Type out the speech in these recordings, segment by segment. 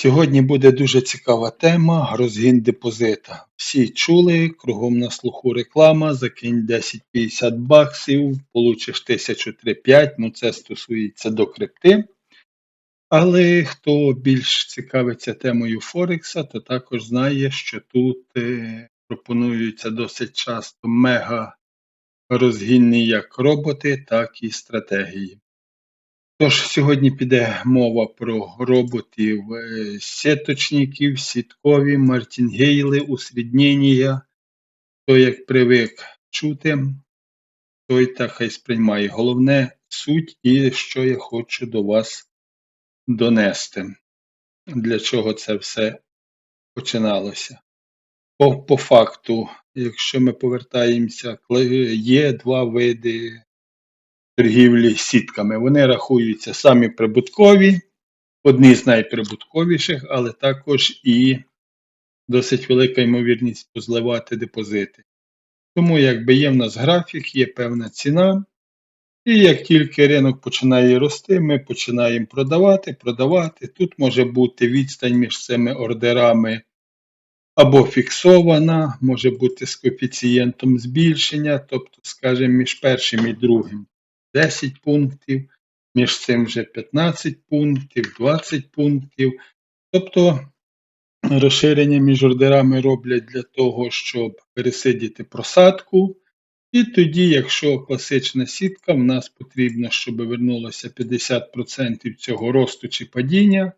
Сьогодні буде дуже цікава тема розгін депозита. Всі чули, кругом на слуху реклама, закинь 10-50 баксів, получиш 1003-5, ну це стосується до крипти. Але хто більш цікавиться темою Форекса, то також знає, що тут е, пропонуються досить часто мега розгінні як роботи, так і стратегії. Тож сьогодні піде мова про роботів е, сіточників, сіткові, мартінгейли, усріднення. Хто як привик чути, той так хай сприймає. Головне суть і що я хочу до вас донести. Для чого це все починалося. По, по факту, якщо ми повертаємося, є два види торгівлі сітками. Вони рахуються самі прибуткові, одні з найприбутковіших, але також і досить велика ймовірність позливати депозити. Тому, якби є в нас графік, є певна ціна. І як тільки ринок починає рости, ми починаємо продавати, продавати. Тут може бути відстань між цими ордерами або фіксована, може бути з коефіцієнтом збільшення, тобто, скажімо, між першим і другим 10 пунктів, між цим вже 15 пунктів, 20 пунктів. Тобто розширення між ордерами роблять для того, щоб пересидіти просадку. І тоді, якщо класична сітка, в нас потрібно, щоб вернулося 50% цього росту чи падіння,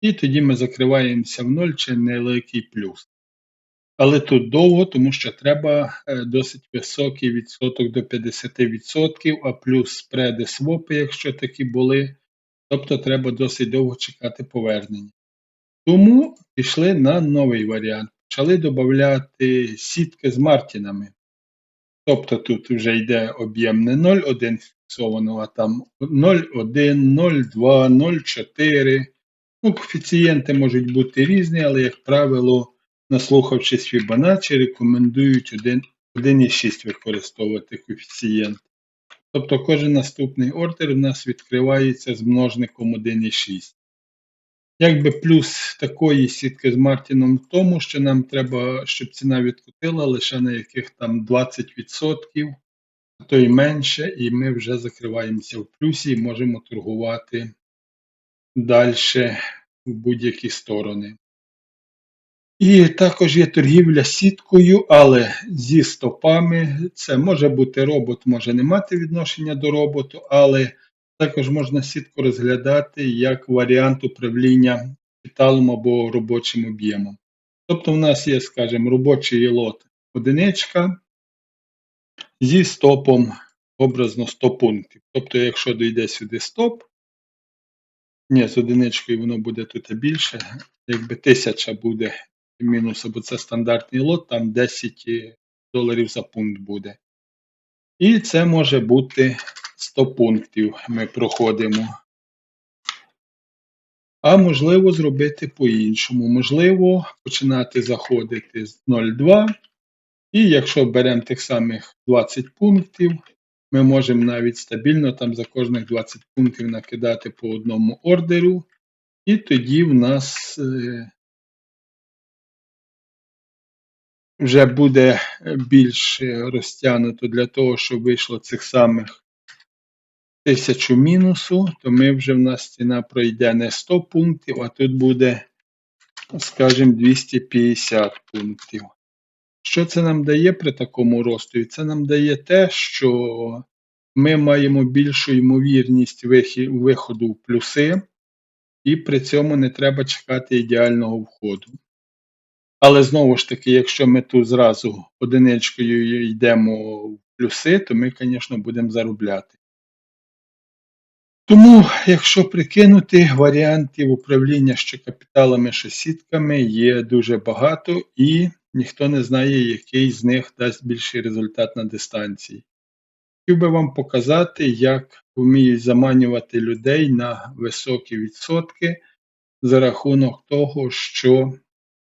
і тоді ми закриваємося в ноль чи невеликий плюс. Але тут довго, тому що треба е, досить високий відсоток до 50%, а плюс спреди свопи, якщо такі були. Тобто треба досить довго чекати повернення. Тому пішли на новий варіант. Почали додати сітки з Мартінами. Тобто тут вже йде об'єм не 0,1 фіксовано, а там 0,1, 0,2, 0,4. Ну, коефіцієнти можуть бути різні, але, як правило, наслухавшись Fibonacci, рекомендують 1,6 використовувати коефіцієнт. Тобто кожен наступний ордер у нас відкривається з множником 1,6. Якби плюс такої сітки з Мартіном в тому, що нам треба, щоб ціна відкотила лише на яких там 20%, а то й менше, і ми вже закриваємося в плюсі і можемо торгувати далі в будь-які сторони. І також є торгівля сіткою, але зі стопами. Це може бути робот, може не мати відношення до роботу, але також можна сітку розглядати як варіант управління капіталом або робочим об'ємом. Тобто, в нас є, скажімо, робочий лот одиничка зі стопом образно 100 пунктів. Тобто, якщо дійде сюди стоп, ні, з одиничкою воно буде тут більше, якби 1000 буде мінус, або це стандартний лот, там 10 доларів за пункт буде. І це може бути 100 пунктів ми проходимо. А можливо зробити по-іншому. Можливо, починати заходити з 0,2. І якщо беремо тих самих 20 пунктів, ми можемо навіть стабільно там за кожних 20 пунктів накидати по одному ордеру. І тоді в нас вже буде більш розтягнуто для того, щоб вийшло цих самих 1000 мінусу, то ми вже в нас ціна пройде не 100 пунктів, а тут буде, скажімо, 250 пунктів. Що це нам дає при такому росту? Це нам дає те, що ми маємо більшу ймовірність виходу в плюси, і при цьому не треба чекати ідеального входу. Але знову ж таки, якщо ми тут зразу одиничкою йдемо в плюси, то ми, звісно, будемо заробляти. Тому, якщо прикинути, варіантів управління що капіталами, що сітками є дуже багато, і ніхто не знає, який з них дасть більший результат на дистанції. Хотів би вам показати, як вміють заманювати людей на високі відсотки за рахунок того, що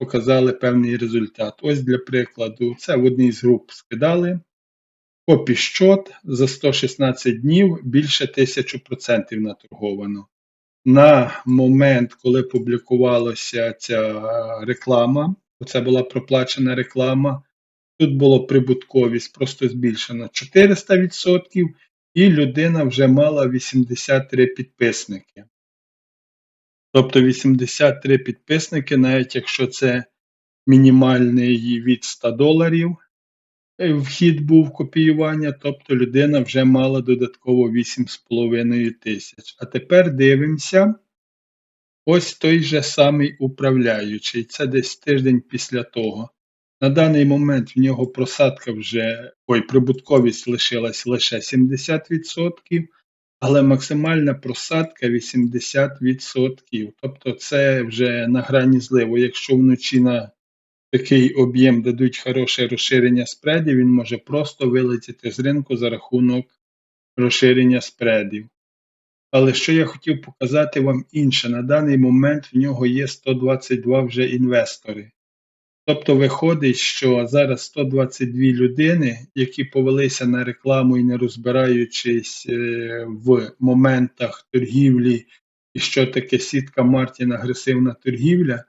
показали певний результат. Ось для прикладу, це в одній з груп скидали. Копі-щот за 116 днів більше 1000% наторговано. на момент, коли публікувалася ця реклама, це була проплачена реклама, тут було прибутковість просто збільшено 400%, і людина вже мала 83 підписники. Тобто 83 підписники, навіть якщо це мінімальний від 100 доларів, е, вхід був копіювання, тобто людина вже мала додатково 8,5 тисяч. А тепер дивимося. Ось той же самий управляючий. Це десь тиждень після того. На даний момент в нього просадка вже, ой, прибутковість лишилась лише 70%, але максимальна просадка 80%. Тобто це вже на грані зливу. Якщо вночі на такий об'єм дадуть хороше розширення спредів, він може просто вилетіти з ринку за рахунок розширення спредів. Але що я хотів показати вам інше, на даний момент в нього є 122 вже інвестори. Тобто виходить, що зараз 122 людини, які повелися на рекламу і не розбираючись е, в моментах торгівлі, і що таке сітка Мартін агресивна торгівля,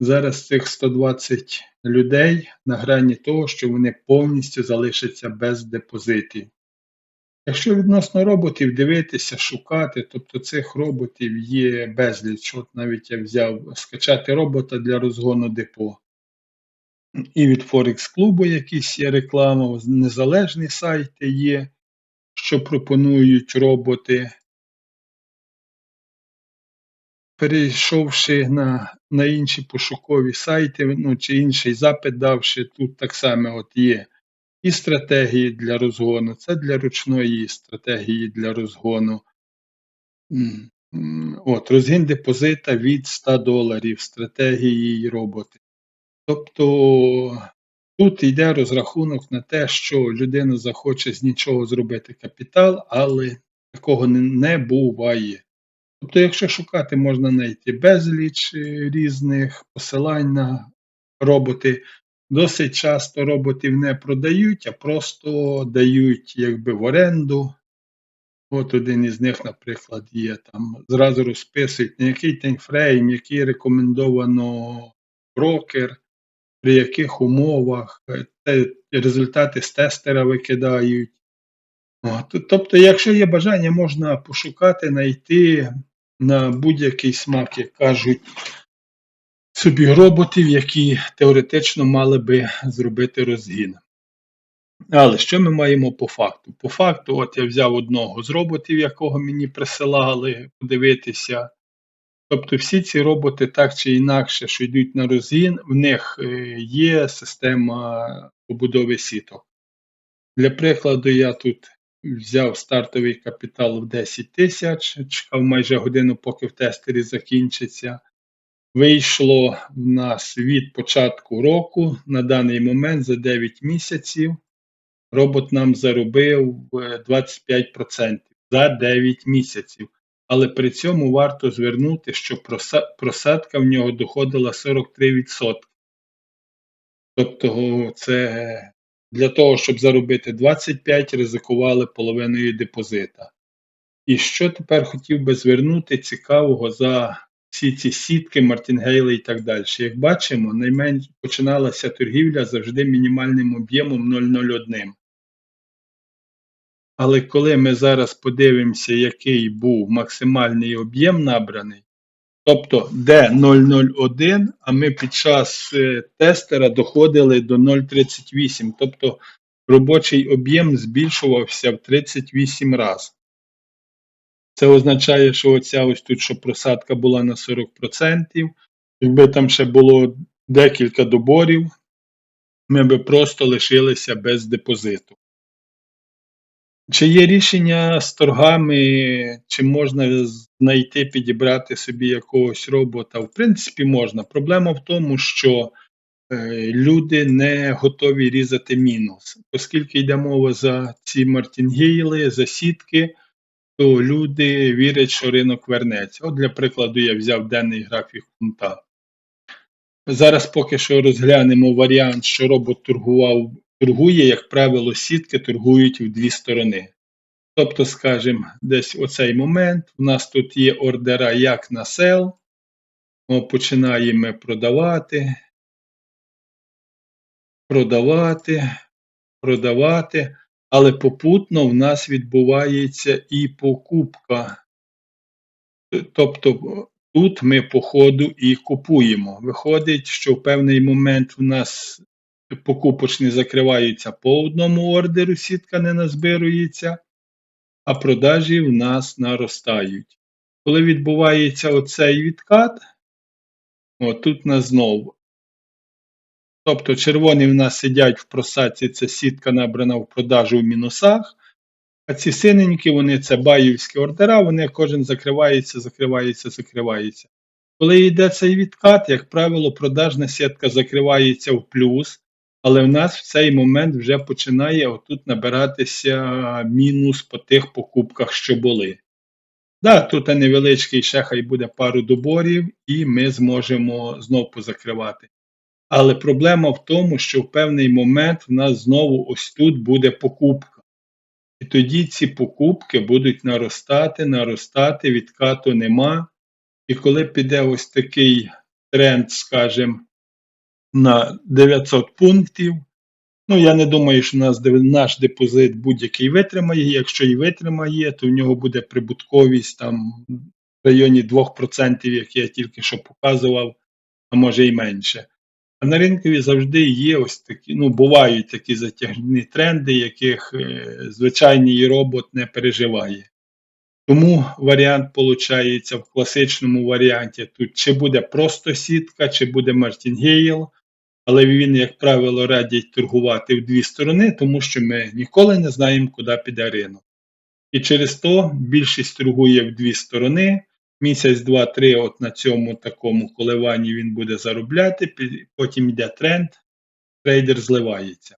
зараз цих 120 людей на грані того, що вони повністю залишаться без депозитів. Якщо відносно роботів дивитися, шукати, тобто цих роботів є безліч. От навіть я взяв скачати робота для розгону депо. І від Форекс клубу якісь є реклама, незалежні сайти є, що пропонують роботи. Перейшовши на на інші пошукові сайти, ну, чи інший запит давши, тут так само от є і стратегії для розгону. Це для ручної стратегії для розгону. От, Розгін депозита від 100 доларів, стратегії роботи. Тобто тут йде розрахунок на те, що людина захоче з нічого зробити капітал, але такого не буває. Тобто, якщо шукати, можна знайти безліч е, різних посилань на роботи. Досить часто роботів не продають, а просто дають якби в оренду. От один із них, наприклад, є там. Зразу розписують, на який таймфрейм, який рекомендовано брокер, при яких умовах, е, результати з тестера викидають. Тобто, якщо є бажання, можна пошукати, знайти на будь-який смак, як кажуть, собі роботів, які теоретично мали би зробити розгін. Але що ми маємо по факту? По факту, от я взяв одного з роботів, якого мені присилали подивитися. Тобто всі ці роботи так чи інакше, що йдуть на розгін, в них е, є система побудови сіток. Для прикладу, я тут взяв стартовий капітал в 10 тисяч, чекав майже годину, поки в тестері закінчиться. Вийшло в нас від початку року на даний момент за 9 місяців. Робот нам заробив 25% за 9 місяців. Але при цьому варто звернути, що просадка в нього доходила 43%. Тобто, це для того, щоб заробити 25, ризикували половиною депозита. І що тепер хотів би звернути цікавого за всі ці сітки, мартінгейли і так далі. Як бачимо, найменш починалася торгівля завжди мінімальним об'ємом 0,01. Але коли ми зараз подивимося, який був максимальний об'єм набраний, тобто де 0,01, а ми під час е, тестера доходили до 0,38, тобто робочий об'єм збільшувався в 38 разів. Це означає, що оця ось тут, що просадка була на 40%. Якби там ще було декілька доборів, ми би просто лишилися без депозиту. Чи є рішення з торгами, чи можна знайти, підібрати собі якогось робота? В принципі, можна. Проблема в тому, що е, люди не готові різати мінус. Оскільки йде мова за ці мартінгейли, за сітки, то люди вірять, що ринок вернеться. От для прикладу, я взяв денний графік фунта. Зараз поки що розглянемо варіант, що робот торгував, торгує, як правило, сітки торгують в дві сторони. Тобто, скажімо, десь оцей момент, у нас тут є ордера як на сел, О, починаємо продавати, продавати, продавати, але попутно в нас відбувається і покупка. Тобто тут ми по ходу і купуємо. Виходить, що в певний момент у нас покупочні закриваються по одному ордеру, сітка не назбирується, а продажі в нас наростають. Коли відбувається оцей відкат, от тут у нас знову. Тобто червоні в нас сидять в просадці, це сітка набрана в продажу в мінусах, а ці синенькі, вони це баївські ордера, вони кожен закривається, закривається, закривається. Коли йде цей відкат, як правило, продажна сітка закривається в плюс, але в нас в цей момент вже починає отут набиратися мінус по тих покупках, що були. Да, тут невеличкий ще хай буде пару доборів, і ми зможемо знов позакривати. Але проблема в тому, що в певний момент в нас знову ось тут буде покупка. І тоді ці покупки будуть наростати, наростати, відкату нема. І коли піде ось такий тренд, скажімо, на 900 пунктів, ну я не думаю, що нас, наш депозит будь-який витримає. Якщо і витримає, то в нього буде прибутковість там в районі 2%, як я тільки що показував, а може і менше. А на ринкові завжди є ось такі, ну, бувають такі затяжні тренди, яких е, звичайний робот не переживає. Тому варіант виходить в класичному варіанті тут чи буде просто сітка, чи буде мартінгейл, але він, як правило, радять торгувати в дві сторони, тому що ми ніколи не знаємо, куди піде ринок. І через то більшість торгує в дві сторони. Місяць, два, три, от на цьому такому коливанні він буде заробляти, потім йде тренд, трейдер зливається.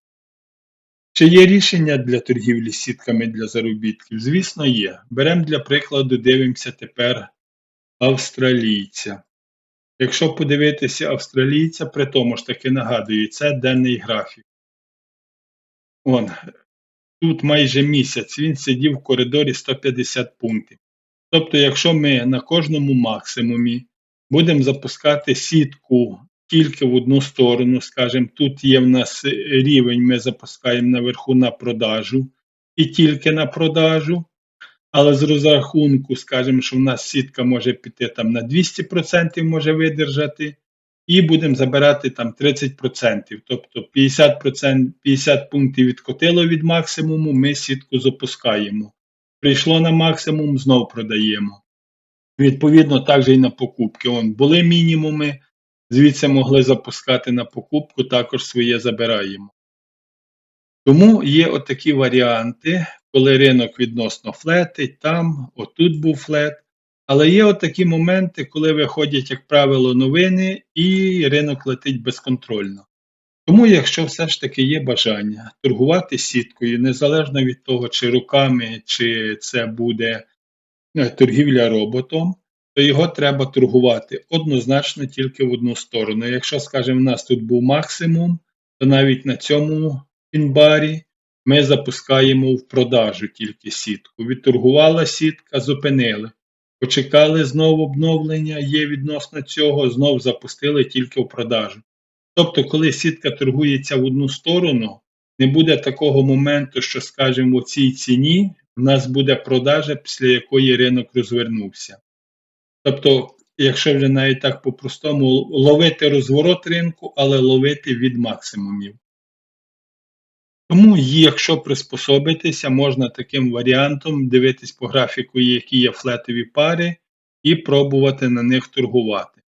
Чи є рішення для торгівлі сітками для заробітків? Звісно, є. Беремо для прикладу, дивимося тепер австралійця. Якщо подивитися австралійця, при тому ж таки нагадую, це денний графік. Вон, тут майже місяць він сидів в коридорі 150 пунктів. Тобто, якщо ми на кожному максимумі будемо запускати сітку тільки в одну сторону, скажімо, тут є в нас рівень, ми запускаємо наверху на продажу і тільки на продажу, але з розрахунку, скажімо, що в нас сітка може піти там на 200% може видержати, і будемо забирати там 30%. Тобто 50%, 50 пунктів відкотило від максимуму, ми сітку запускаємо. Прийшло на максимум, знов продаємо. Відповідно, також і на покупки. Вон, були мінімуми, звідси могли запускати на покупку, також своє забираємо. Тому є отакі варіанти, коли ринок відносно флетить, там, отут був флет. Але є отакі моменти, коли виходять, як правило, новини, і ринок летить безконтрольно. Тому, якщо все ж таки є бажання торгувати сіткою, незалежно від того, чи руками, чи це буде е, торгівля роботом, то його треба торгувати однозначно тільки в одну сторону. Якщо, скажімо, в нас тут був максимум, то навіть на цьому інбарі ми запускаємо в продажу тільки сітку. Відторгувала сітка, зупинили. Почекали знову обновлення, є відносно цього, знов запустили тільки в продажу. Тобто, коли сітка торгується в одну сторону, не буде такого моменту, що, скажімо, у цій ціні в нас буде продажа, після якої ринок розвернувся. Тобто, якщо вже навіть так по-простому, ловити розворот ринку, але ловити від максимумів. Тому, якщо приспособитися, можна таким варіантом дивитись по графіку, які є флетові пари, і пробувати на них торгувати.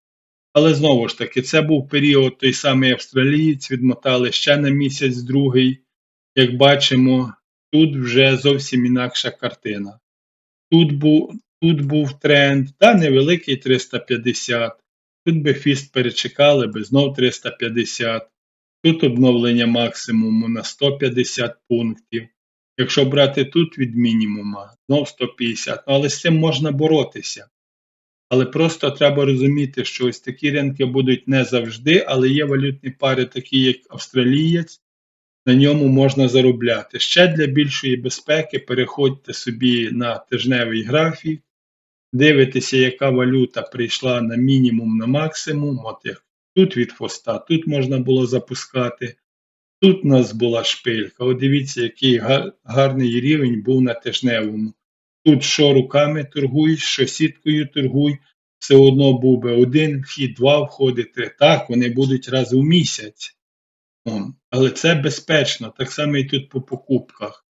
Але знову ж таки, це був період той самий австралієць, відмотали ще на місяць другий. Як бачимо, тут вже зовсім інакша картина. Тут був тут був тренд, та невеликий 350. Тут би фіст перечекали, би знов 350. Тут обновлення максимуму на 150 пунктів. Якщо брати тут від мінімума, знов 150. Але з цим можна боротися. Але просто треба розуміти, що ось такі ринки будуть не завжди, але є валютні пари, такі як австралієць, на ньому можна заробляти. Ще для більшої безпеки переходьте собі на тижневий графік, дивитеся, яка валюта прийшла на мінімум, на максимум. От як тут від хвоста, тут можна було запускати. Тут у нас була шпилька. От дивіться, який гарний рівень був на тижневому. Тут що руками торгуй, що сіткою торгуй, все одно був би один вхід, два входи, три. Так, вони будуть раз у місяць. Але це безпечно, так само і тут по покупках.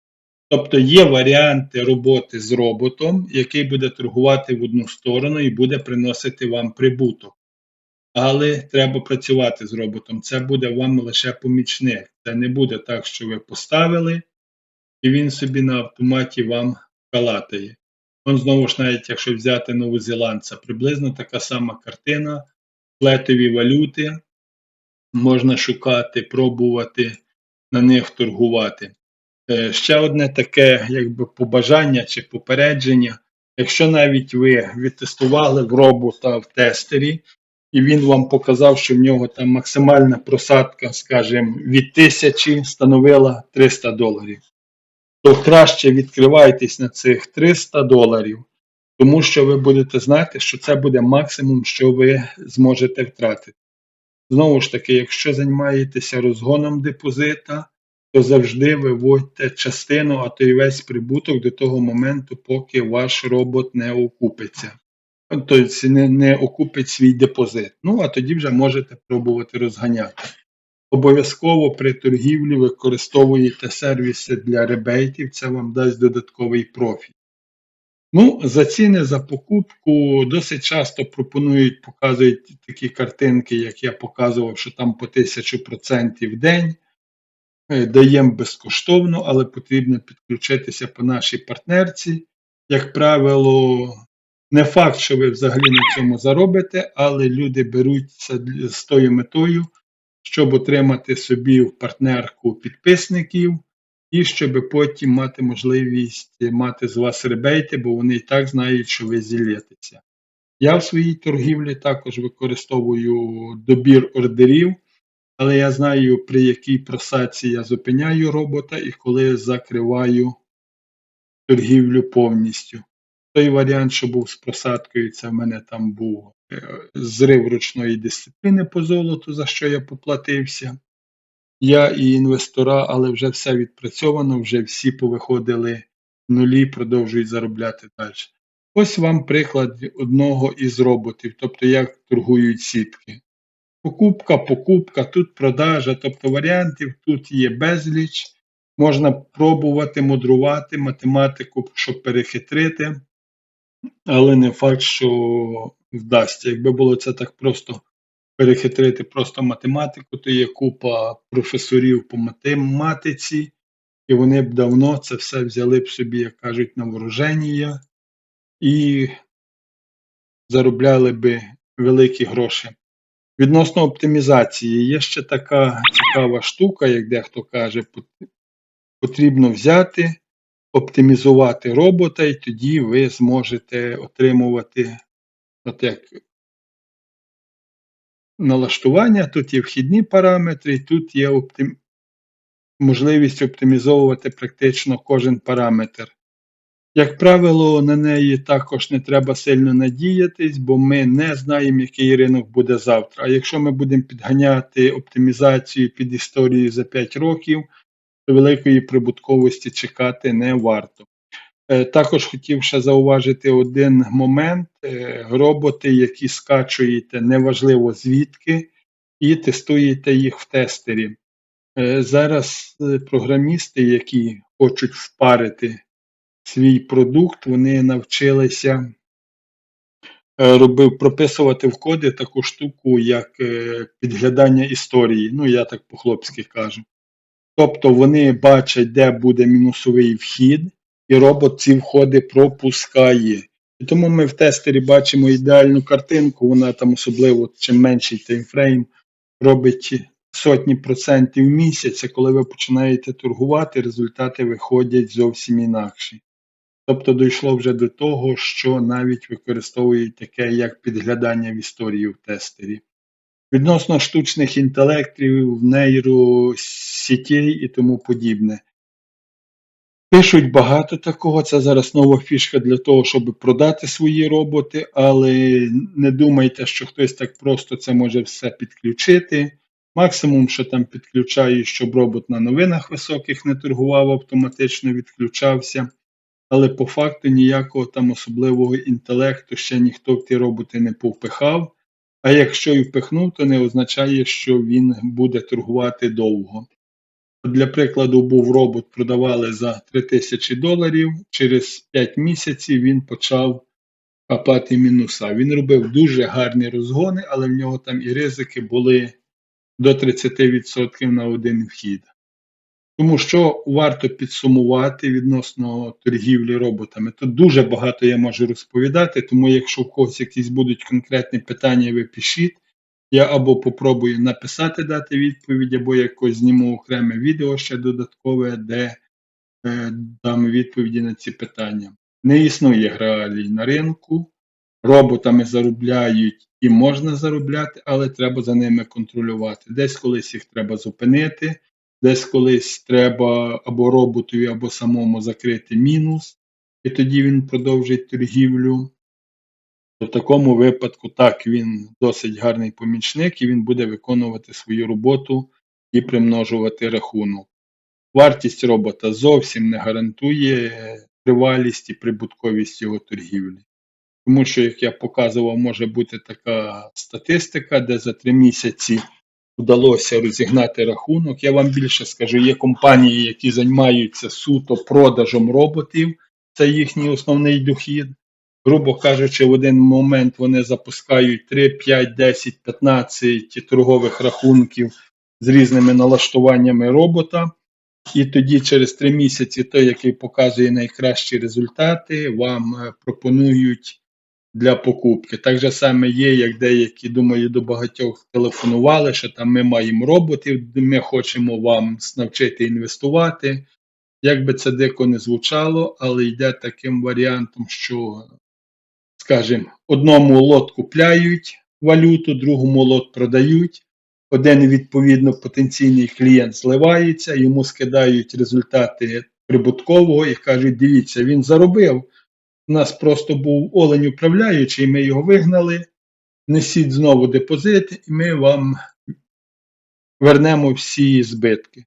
Тобто є варіанти роботи з роботом, який буде торгувати в одну сторону і буде приносити вам прибуток. Але треба працювати з роботом. Це буде вам лише помічник. Це не буде так, що ви поставили, і він собі на автоматі вам калатає. Он знову ж навіть якщо взяти новозеландця, приблизно така сама картина, флетові валюти, можна шукати, пробувати на них торгувати. Е, Ще одне таке, якби побажання чи попередження. Якщо навіть ви відтестували в робота в тестері, і він вам показав, що в нього там максимальна просадка, скажімо, від 1000 становила 300 доларів, то краще відкривайтесь на цих 300 доларів, тому що ви будете знати, що це буде максимум, що ви зможете втратити. Знову ж таки, якщо займаєтеся розгоном депозита, то завжди виводьте частину, а то й весь прибуток до того моменту, поки ваш робот не окупиться. Тобто не, не окупить свій депозит. Ну, а тоді вже можете пробувати розганяти. Обов'язково при торгівлі використовуєте сервіси для ребейтів, це вам дасть додатковий профіт. Ну, за ціни за покупку досить часто пропонують, показують такі картинки, як я показував, що там по 1000% в день. Е, Даємо безкоштовно, але потрібно підключитися по нашій партнерці. Як правило, не факт, що ви взагалі на цьому заробите, але люди беруться з тою метою, щоб отримати собі в партнерку підписників і щоб потім мати можливість мати з вас ребейти, бо вони і так знають, що ви зілєтеся. Я в своїй торгівлі також використовую добір ордерів, але я знаю, при якій просадці я зупиняю робота і коли закриваю торгівлю повністю. Той варіант, що був з просадкою, це в мене там був е, зрив ручної дисципліни по золоту, за що я поплатився. Я і інвестора, але вже все відпрацьовано, вже всі повиходили нулі, продовжують заробляти далі. Ось вам приклад одного із роботів, тобто як торгують сітки. Покупка, покупка, тут продажа, тобто варіантів тут є безліч. Можна пробувати мудрувати математику, щоб перехитрити, але не факт, що вдасться. Якби було це так просто перехитрити просто математику, то є купа професорів по математиці, і вони б давно це все взяли б собі, як кажуть, на вооруження і заробляли би великі гроші. Відносно оптимізації, є ще така цікава штука, як дехто каже, потрібно взяти, оптимізувати робота, і тоді ви зможете отримувати от як налаштування, тут є вхідні параметри, і тут є оптим... можливість оптимізовувати практично кожен параметр. Як правило, на неї також не треба сильно надіятись, бо ми не знаємо, який ринок буде завтра. А якщо ми будемо підганяти оптимізацію під історію за 5 років, великої прибутковості чекати не варто. Е, Також хотів ще зауважити один момент: Е, роботи, які скачуєте, неважливо звідки, і тестуєте їх в тестері. Е, Зараз програмісти, які хочуть впарити свій продукт, вони навчилися робив, прописувати в коди таку штуку, як підглядання історії. Ну, я так по-хлопськи кажу. Тобто вони бачать, де буде мінусовий вхід, і робот ці входи пропускає. І тому ми в тестері бачимо ідеальну картинку, вона там особливо чим менший таймфрейм, робить сотні процентів а коли ви починаєте торгувати, результати виходять зовсім інакші. Тобто дійшло вже до того, що навіть використовують таке як підглядання в історії в тестері. Відносно штучних інтелектів, нейросітей і тому подібне. Пишуть багато такого, це зараз нова фішка для того, щоб продати свої роботи, але не думайте, що хтось так просто це може все підключити. Максимум, що там підключаю, щоб робот на новинах високих не торгував, автоматично відключався. Але по факту ніякого там особливого інтелекту ще ніхто в ті роботи не повпихав. А якщо і впихнув, то не означає, що він буде торгувати довго. Для прикладу, був робот, продавали за 3000 доларів. Через 5 місяців він почав хапати мінуса. Він робив дуже гарні розгони, але в нього там і ризики були до 30% на один вхід. Тому що варто підсумувати відносно торгівлі роботами. Тут дуже багато я можу розповідати, тому якщо в когось якісь будуть конкретні питання, ви пишіть. Я або попробую написати, дати відповідь, або якось зніму окреме відео ще додаткове, де е, дам відповіді на ці питання. Не існує реалій на ринку, роботами заробляють і можна заробляти, але треба за ними контролювати. Десь колись їх треба зупинити, десь колись треба або роботові, або самому закрити мінус, і тоді він продовжить торгівлю. В такому випадку так, він досить гарний помічник і він буде виконувати свою роботу і примножувати рахунок. Вартість робота зовсім не гарантує тривалість і прибутковість його торгівлі. Тому що, як я показував, може бути така статистика, де за три місяці вдалося розігнати рахунок. Я вам більше скажу, є компанії, які займаються суто продажем роботів, це їхній основний дохід грубо кажучи, в один момент вони запускають 3, 5, 10, 15 торгових рахунків з різними налаштуваннями робота. І тоді через 3 місяці той, який показує найкращі результати, вам е, пропонують для покупки. Так же саме є, як деякі, думаю, до багатьох телефонували, що там ми маємо роботів, ми хочемо вам навчити інвестувати. Як би це дико не звучало, але йде таким варіантом, що скажімо, одному лот купляють валюту, другому лот продають. Один, відповідно, потенційний клієнт зливається, йому скидають результати прибуткового і кажуть, дивіться, він заробив. У нас просто був олень управляючий, ми його вигнали, несіть знову депозит, і ми вам вернемо всі збитки.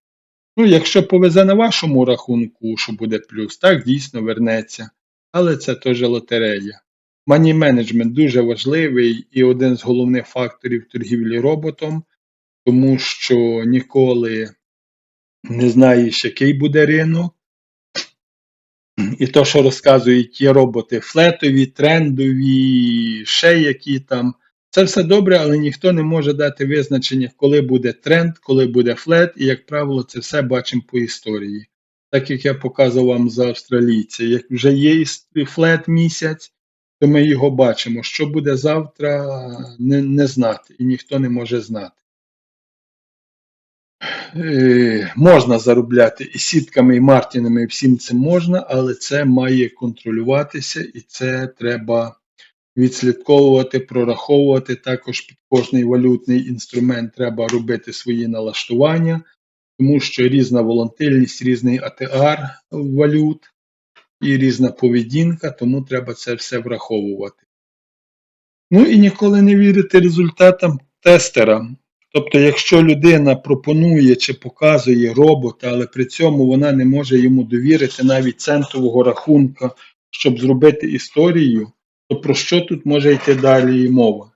Ну, якщо повезе на вашому рахунку, що буде плюс, так дійсно вернеться. Але це теж лотерея. Money менеджмент дуже важливий і один з головних факторів торгівлі роботом, тому що ніколи не знаєш, який буде ринок. І то, що розказують, є роботи флетові, трендові, ще які там. Це все добре, але ніхто не може дати визначення, коли буде тренд, коли буде флет, і, як правило, це все бачимо по історії. Так як я показував вам за австралійця, як вже є флет місяць, то ми його бачимо. Що буде завтра, не, не знати, і ніхто не може знати. Е, можна заробляти і сітками, і мартінами, і всім цим можна, але це має контролюватися, і це треба відслідковувати, прораховувати. Також під кожний валютний інструмент треба робити свої налаштування, тому що різна волатильність, різний АТР валют і різна поведінка, тому треба це все враховувати. Ну і ніколи не вірити результатам тестера. Тобто, якщо людина пропонує чи показує робота, але при цьому вона не може йому довірити навіть центового рахунка, щоб зробити історію, то про що тут може йти далі мова?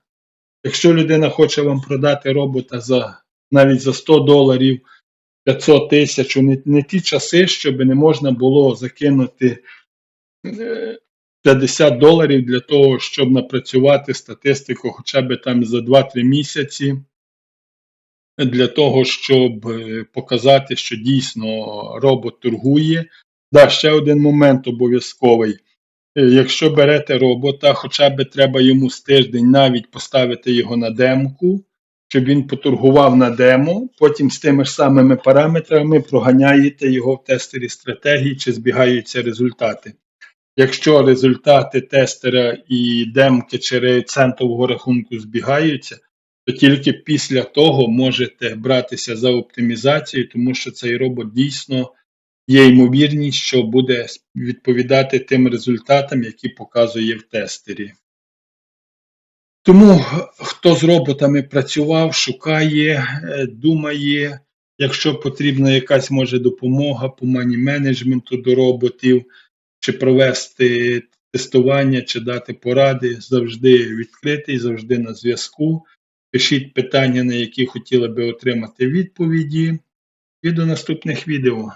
Якщо людина хоче вам продати робота за навіть за 100 доларів 500 тисяч, не, не ті часи, щоб не можна було закинути 50 доларів для того, щоб напрацювати статистику хоча б там за 2-3 місяці, для того, щоб е, показати, що дійсно робот торгує. Да, ще один момент обов'язковий. Е, якщо берете робота, хоча б треба йому з тиждень навіть поставити його на демку, щоб він поторгував на демо, потім з тими ж самими параметрами проганяєте його в тестері стратегії, чи збігаються результати. Якщо результати тестера і демки чи центового рахунку збігаються, то тільки після того можете братися за оптимізацію, тому що цей робот дійсно є ймовірність, що буде відповідати тим результатам, які показує в тестері. Тому хто з роботами працював, шукає, е, думає, якщо потрібна якась може допомога по мані менеджменту до роботів, чи провести тестування, чи дати поради, завжди відкритий, завжди на зв'язку. Пишіть питання, на які хотіли би отримати відповіді. І до наступних відео.